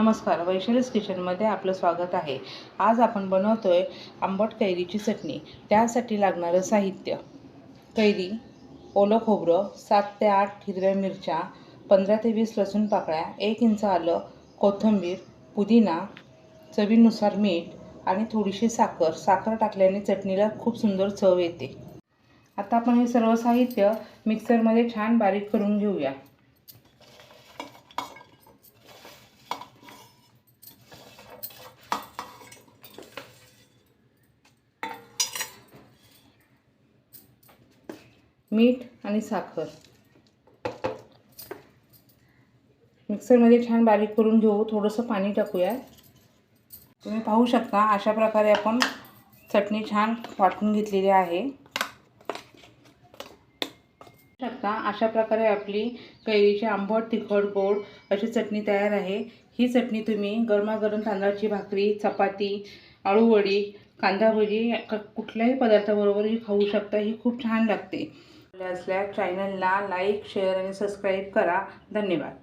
नमस्कार वैशालीस किचनमध्ये आपलं स्वागत आहे. आज आपण बनवतो आहे आंबट कैरीची चटणी. त्यासाठी लागणारं साहित्य. कैरी ओलं खोबरं सात ते आठ हिरव्या मिरच्या पंधरा ते वीस लसूण पाकळ्या एक इंच आलं कोथिंबीर पुदिना चवीनुसार मीठ आणि थोडीशी साखर. साखर टाकल्याने चटणीला खूप सुंदर चव येते. आता आपण हे सर्व साहित्य मिक्सरमध्ये छान बारीक करून घेऊया. मीठ आणि साखर. मिक्सरमध्ये छान बारीक करून घेऊ. थोडंसं पाणी टाकूया. तुम्ही पाहू शकता अशा प्रकारे आपण चटणी छान वाटून घेतलेली आहे. शकता अशा प्रकारे आपली कैरीची आंबट तिखट गोड अशी चटणी तयार आहे. ही चटणी तुम्ही गरमागरम तांदळाची भाकरी चपाती आळूवडी कांदा भजी कुठल्याही कुठल्याही पदार्थाबरोबरही खाऊ शकता. ही खूप छान लागते. असल्या चॅनलला लाईक शेअर आणि सबस्क्राईब करा. धन्यवाद.